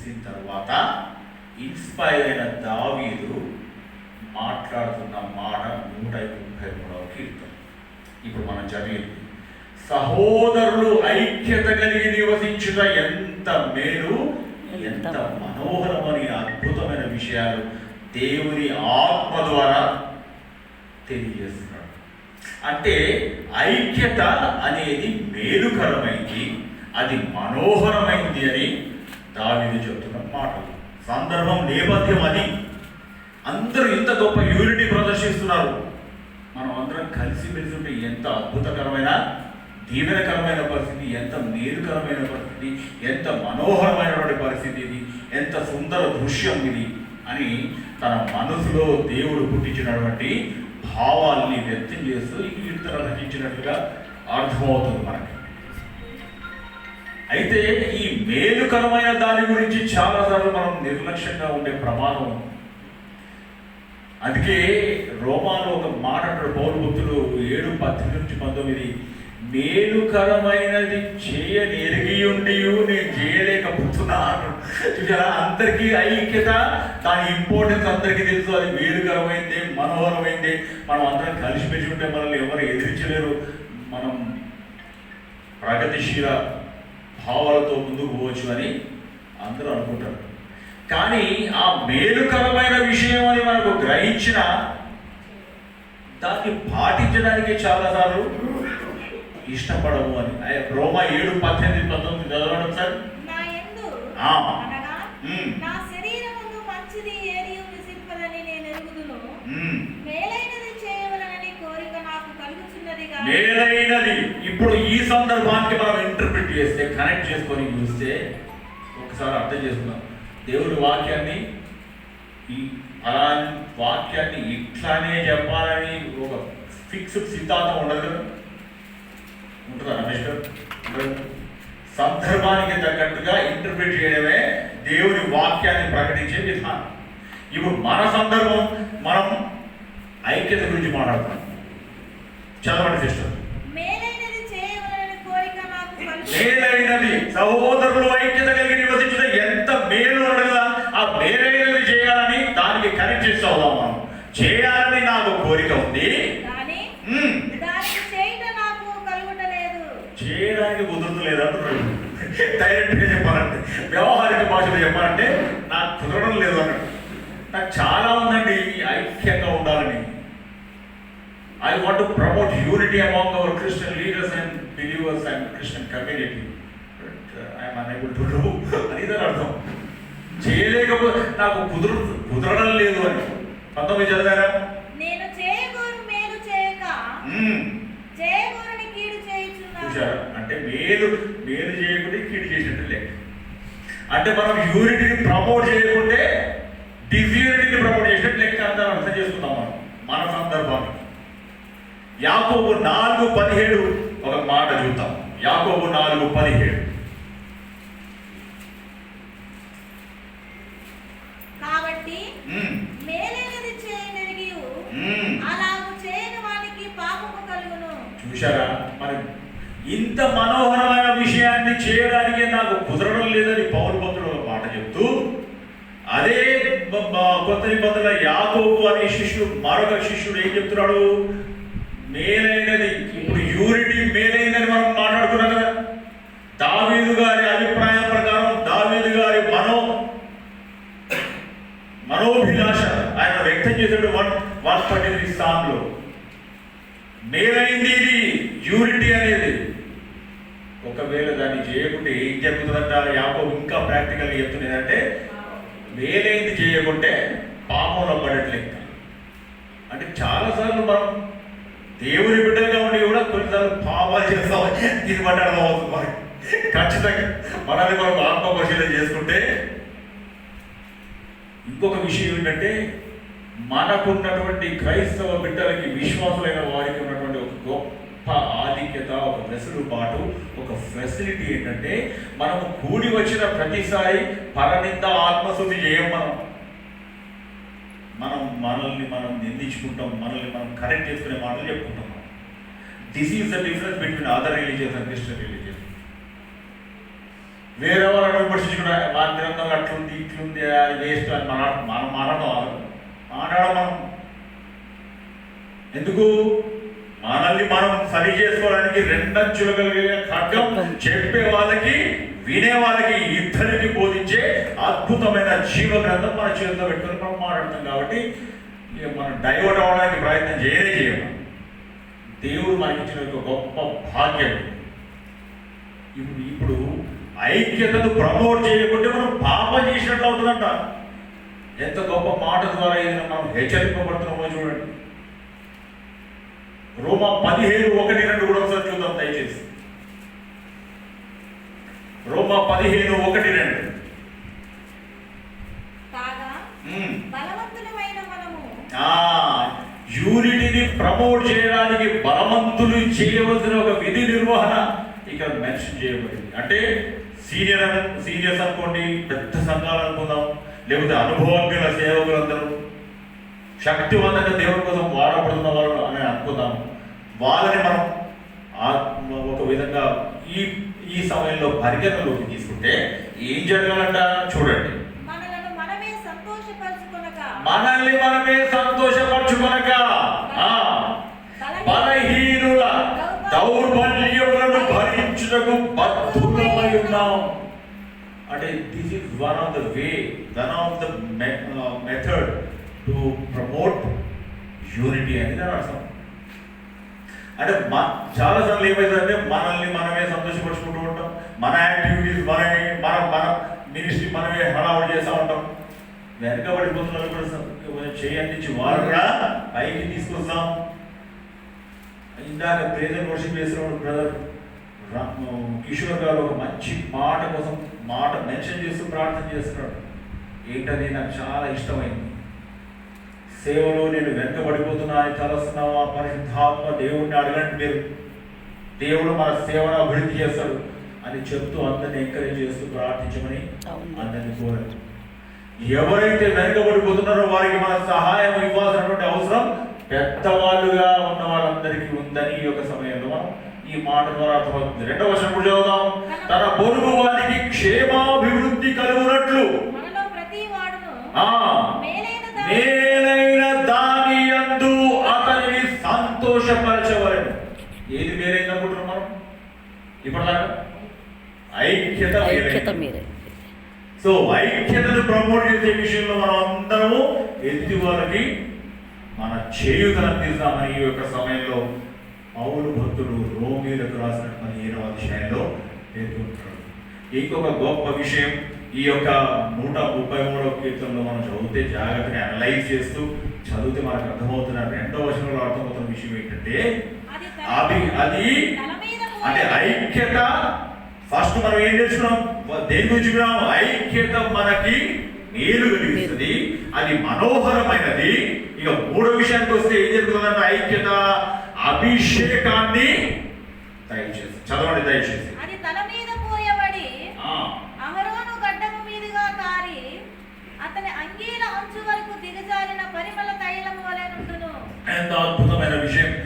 ముగిసిన తర్వాత ఇన్స్పైర్ అయిన దావీదు మాట్లాడుతున్న మాట నూట ముప్పై మూడవ కీర్తన. ఇప్పుడు మనం చదివింది. సహోదరులు ఐక్యత కలిగి నివసించుట ఎంత మేలు ఎంత మనోహరమని అద్భుతమైన విషయాలు దేవుని ఆత్మ ద్వారా తెలియజేస్తున్నాడు. అంటే ఐక్యత అనేది మేలుకరమైంది అది మనోహరమైంది అని దావీదు చెబుతున్న మాటలు. సందర్భం నేపథ్యం అది. అందరూ ఇంత గొప్ప యూనిటీ ప్రదర్శిస్తున్నారు. మనం అందరం కలిసి ఉంటే ఎంత అద్భుతకరమైన దీవెనకరమైన పరిస్థితి ఎంత మేలుకరమైన పరిస్థితి ఎంత మనోహరమైనటువంటి పరిస్థితి ఇది ఎంత సుందర దృశ్యం ఇది అని తన మనసులో దేవుడు పుట్టించినటువంటి భావాల్ని వ్యక్తం చేస్తూ ఈ కీర్తన రచించినట్లుగా అర్థమవుతుంది మనకి. అయితే ఈ దాని గురించి చాలాసార్లు మనం నిర్లక్ష్యంగా ఉండే ప్రమాదం. ఉంది. అందుకే రోమాలో ఒక మాట అంటాడు ఏడు పద్దెనిమిది నుంచి పంతొమ్మిది మేలుకరమైనది చేయని ఎరిగి ఉండి నేను చేయలేకపోతున్నాను చూసారా? అందరికీ ఐక్యత దాని ఇంపార్టెన్స్ అందరికీ తెలుసు. అది మేలుకరమైంది మనోహరమైంది. మనం అందరం కలిసిమెలిసి ఉంటే మనల్ని ఎవరు ఎదిరించలేరు. మనం ప్రగతిశీల భావాలతో ముందుకు పోవచ్చు అని అందరూ అనుకుంటారు. కానీ ఆ మేలుకరమైన విషయం అని మనకు గ్రహించిన దాన్ని పాటించడానికి చాలాసార్లు ఇష్టపడము అని. రోమా ఏడు పద్దెనిమిది పంతొమ్మిది చదవడం సార్ మేలైనది. ఇప్పుడు ఈ సందర్భానికి మనం ఇంటర్ప్రిట్ చేస్తే కనెక్ట్ చేసుకొని చూస్తే ఒకసారి అర్థం చేసుకున్నాం దేవుడి వాక్యాన్ని ఈ అలా వాక్యాన్ని ఇట్లానే చెప్పాలని ఒక ఫిక్స్డ్ సిద్ధాంతం ఉండదు కదా? ఉంటుందా రమేష్ గారు? సందర్భానికి తగ్గట్టుగా ఇంటర్ప్రిట్ చేయడమే దేవుని వాక్యాన్ని ప్రకటించే విధానం. ఇప్పుడు మన సందర్భం మనం ఐక్యత గురించి మాట్లాడుతున్నాం చదవండి సిస్టర్ మేలైనది సహోదరులు ఐక్యత కలిగి నివసించిన ఎంత మేలు అడగదా ఆ మేలైనది చేయాలని దానికి కనెక్ట్ చేస్తాం మనం. చేయాలని నాకు కోరిక ఉంది. చేయడానికి కుదురుతలేదు అంటున్నాడు డైరెక్ట్గా చెప్పాలంటే వ్యవహారిక భాషలో చెప్పాలంటే నాకు కుదరడం లేదు అన్నాడు. నాకు చాలా ఉందండి I to promote unity among our Christian leaders and believers and Christian community I'm unable to do అని దాని అర్థం. చేయలేకపోతే నాకు కుదురు కుదరడం లేదు అని. పంతొమ్మిది చదివారా? నేను చేయగోరు మేలు చేయక. చేయగోరుని కీడు చేయుచున్నాను. అంటే మేలు మేలు చేయకుంటే కీడు చేసినట్టు లెక్క. అంటే మనం యూనిటీని ప్రమోట్ చేయకుంటే డిస్యూనిటీని ప్రమోట్ చేసినట్టు లెక్క అంతా అర్థం చేసుకుందాం మనం మన సందర్భాన్ని యాకోబు నాలుగు పదిహేడు ఒక మాట చూద్దాం. యాకోబు నాలుగు పదిహేడు. కాబట్టి మ్మ్. మేలైనది చేయనెరిగి మ్మ్. అలాగు చేయని వానికి పాపము కలుగును. చూశారా? మరి ఇంత మనోహరమైన విషయాన్ని చేయడానికి నాకు కుదరడం లేదని పౌరు భక్తుడు మాట చెప్తూ అదే కొత్త నిబంధన యాకోబు అనే శిష్యుడు మరొక శిష్యుడు ఏం చెప్తున్నాడు? మేలైనది. ఇప్పుడు యూరిటీ మేలైందని మనం మాట్లాడుకున్నాం కదా. దావీదు గారి అభిప్రాయం ప్రకారం దావీదు గారి మనో మనోభిలాష ఆయన వ్యక్తం చేశాడు వన్ వన్ ఫార్టీ త్రీ సాంగ్లో. మేలైంది ఇది యూనిటీ అనేది. ఒకవేళ దాన్ని చేయకుంటే ఏం జరుగుతుందంట యాకోబు ఇంకా ప్రాక్టికల్గా చెప్తున్నదంటే మేలైంది చేయకుంటే పాపంలో పడట్లేదు. అంటే చాలాసార్లు మనం దేవుని బిడ్డలుగా ఉండి కూడా కొన్నిసార్లు పాపాలు చేస్తాం దీన్ని బట్టి మనకి ఖచ్చితంగా. మనల్ని మనం ఆత్మ పరిశీలన చేసుకుంటే ఇంకొక విషయం ఏంటంటే మనకున్నటువంటి క్రైస్తవ బిడ్డలకి విశ్వాసులైన వారికి ఉన్నటువంటి ఒక గొప్ప ఆధిక్యత ఒక వెసులుబాటు ఒక ఫెసిలిటీ ఏంటంటే మనము కూడి వచ్చిన ప్రతిసారి పరనింద ఆత్మశుద్ధి చేయం మనం. మనం మనల్ని మనం నిందించుకుంటాం మనల్ని మనం కరెక్ట్ చేసుకునే మాటలు చెప్పుకుంటాం this is the difference between other religions and Christian religion వేరే వాళ్ళని విమర్శించుకుంటా మా గ్రంథం అట్లుంది ఇట్లుంది అది వేస్ట్ అని మన మనం మాట్లాడడం మాట్లాడడం మనం. ఎందుకు? మనల్ని మనం సరి చేసుకోవడానికి రెండంచులు కలిగే ఖడ్గం. చెప్పే వాళ్ళకి వినే వాళ్ళకి ఇద్దరికి బోధించే అద్భుతమైన జీవ గ్రంథం మన చేతిలో పెట్టుకుని మనం మాట్లాడుతాం కాబట్టి ఇక మనం డైవర్ట్ అవ్వడానికి ప్రయత్నం చేయనే చేయము. దేవుడు మనకి ఇచ్చిన ఒక గొప్ప భాగ్యం. ఇప్పుడు ఇప్పుడు ఐక్యతను ప్రమోట్ చేయకుంటే మనం పాపం చేసినట్లు అవుతుందంట. ఎంత గొప్ప మాట ద్వారా ఏదైనా మనం హెచ్చరింపబడుతున్నామో చూడండి. రోమా పదిహేను ఒకటి రెండు కూడా ఒకసారి చూద్దాం దయచేసి రోమా పదిహేను ఒకటి రెండు. యూనిటీని ప్రమోట్ చేయడానికి బలవంతులు చేయవలసిన ఒక విధి నిర్వహణ ఇక్కడ మెన్షన్ చేయబడింది. అంటే సీనియర్ సీనియర్స్ అనుకోండి పెద్ద సంఘాలు అనుకుందాం లేకపోతే అనుభవజ్ఞుల సేవకులందరూ శక్తివంతంగా దేవుని కోసం వాడబడుతున్న వాళ్ళు అని అనుకుందాం. వాళ్ళని మనం ఒక విధంగా ఈ ఈ సమయంలో పరిగణలోకి తీసుకుంటే ఏం జరగాలంట చూడండి. మనలను మనమే సంతోషపరచుకొనక. బలహీనుల దౌర్బల్యములను భరించుటకు బద్ధులమై ఉన్నాం. అంటే this is one of the way one of the method to promote unity అని దాని అర్థం. అంటే మా చాలా సార్లు ఏమైందంటే మనల్ని మనమే సంతోషపరుచుకుంటూ ఉంటాం. మన యాక్టివిటీస్ మనమే మన మన మినిస్ట్రీ మనమే హడావుడి చేస్తూ ఉంటాం. వెనకబడిపోతున్నారు కూడా కొంచెం చేయి అందించి వారు కూడా పైకి తీసుకొస్తాం. ఇందాక ప్రేజర్ వర్షిప్ చేసిన బ్రదర్ కిషోర్ గారు ఒక మంచి మాట కోసం మాట మెన్షన్ చేస్తూ ప్రార్థన చేస్తున్నాడు. ఏంటని నాకు చాలా ఇష్టమైంది. సేవలో నేను వెనకబడిపోతున్నా అని తలస్తున్నావా? పరిశుద్ధాత్మ దేవుడిని అడగండి మీరు. దేవుడు మన సేవను అభివృద్ధి చేస్తాడు. అని చెప్తూ అందరిని ఎంకరేజ్ చేస్తూ ప్రార్థించమని. అందరిని కోరారు. ఎవరైతే వెనకబడిపోతున్నారో వారికి మన సహాయం ఇవ్వాల్సినటువంటి అవసరం పెద్దవాళ్ళుగా ఉన్న వాళ్ళందరికీ ఉందని ఈ యొక్క సమయంలో మనం ఈ మాట ద్వారా అర్థమవుతుంది. రెండవ వర్షం కూడా చదువుదాం. తన పొరుగు వారికి క్షేమాభివృద్ధి కలుగునట్లు. మేలైన దాని యందు అతనిని సంతోషపరచవలను. ఏది మేలైంది అనుకుంటున్నాం మనం? ఇప్పటిదాకా? ఐక్యత ఐక్యత. మీరే సో ఐక్యతను ప్రమోట్ చేసే విషయంలో మనం అందరము ఎదుటి వాళ్ళకి మన చేయుతను అందిస్తామని ఈ యొక్క సమయంలో పౌరు భక్తుడు రోమిలకు రాసిన పదిహేనవ అధ్యాయంలో పేర్కొంటాడు ఇంకొక గొప్ప విషయం ఈ యొక్క నూట ముప్పై మూడవ కీర్తనలో మనం చదివితే జాగ్రత్తగా అనలైజ్ చేస్తూ చదివితే మనకు అర్థమవుతున్న రెండవ వచనంలో అర్థమవుతున్న విషయం ఏంటంటే అది అది అంటే ఐక్యత ఫస్ట్ మనం ఏం తెలుసుకున్నాం దేని గురించి ఐక్యత మనకి మేలు కలిగిస్తుంది. అది మనోహరమైనది. ఇక మూడో విషయానికి వస్తే ఏం జరుగుతుందంటే ఐక్యత అభిషేకాన్ని దయచేసి. చదవండి దయచేసి. అది తల మీద పోయబడి అహరోను గడ్డము మీదుగా కారి అతని అంగీల అంచు వరకు దిగజారిన పరిమళ తైలము వలె నుండును. ఎంత అద్భుతమైన విషయం.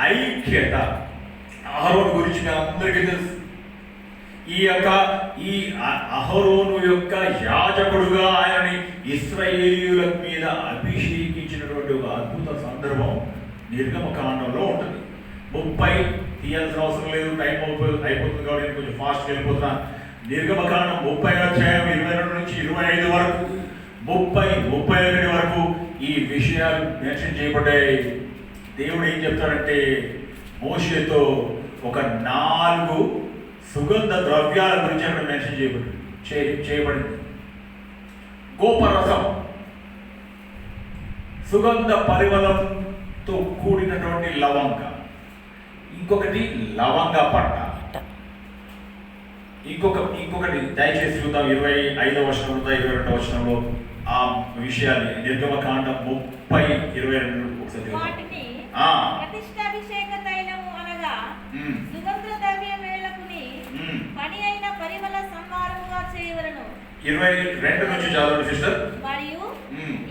ఐక్యత. అహరోను గురించి అందరికీ తెలుసు. యొక్క ఈ అహరోను యొక్క యాజకుడుగా ఆయనని ఇస్రాయేలీయుల మీద అభిషేకించినటువంటి ఒక అద్భుత సందర్భం నిర్గమకాండంలో ఉంటుంది. ముప్పై తీయాల్సిన అవసరం లేదు టైం అయిపోతుంది కాబట్టి నేను కొంచెం ఫాస్ట్ వెళ్ళిపోతున్నా. నిర్గమకాండం ముప్పై అధ్యాయం ఇరవై రెండు నుంచి ఇరవై ఐదు వరకు ముప్పై ముప్పై ఒకటి వరకు ఈ విషయాలు మెన్షన్ చేయబడ్డాయి. దేవుడు ఏం చెప్తాడంటే మోషేతో ఒక నాలుగు సుగంధ ద్రవ్యాల గురించి అక్కడ మెన్షన్ చేయబడింది చే- చేయబడింది. గోపరసం. సుగంధ పరిమళంతో కూడినటువంటి లవంగ. ఇంకొకటి లవంగ పట్ట. ఇంకొక ఇంకొకటి దయచేసి చూద్దాం ఇరవై ఐదవ వచనంలో ఇరవై రెండవ వచనంలో ఆ విషయాలు నిర్గమకాండం ముప్పై ఇరవై రెండు ఒకసారి పని అయిన పరిమళ సంహారముగా చేయవలను. ఇరవై రెండు నుంచి చదవండి సిస్టర్. మరియు.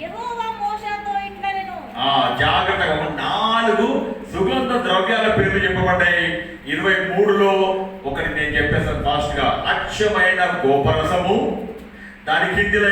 యెహోవా మోషేతో ఇట్లనెను. ఆ జాగ్రత్తగా నాలుగు సుగంధ ద్రవ్యాల పేర్లు చెప్పబడ్డాయి. ఇరవై మూడులో ఒకటి నేను చెప్పేసాను ఫాస్ట్గా. అక్షమైన గోపరసము. దాని కిందిలో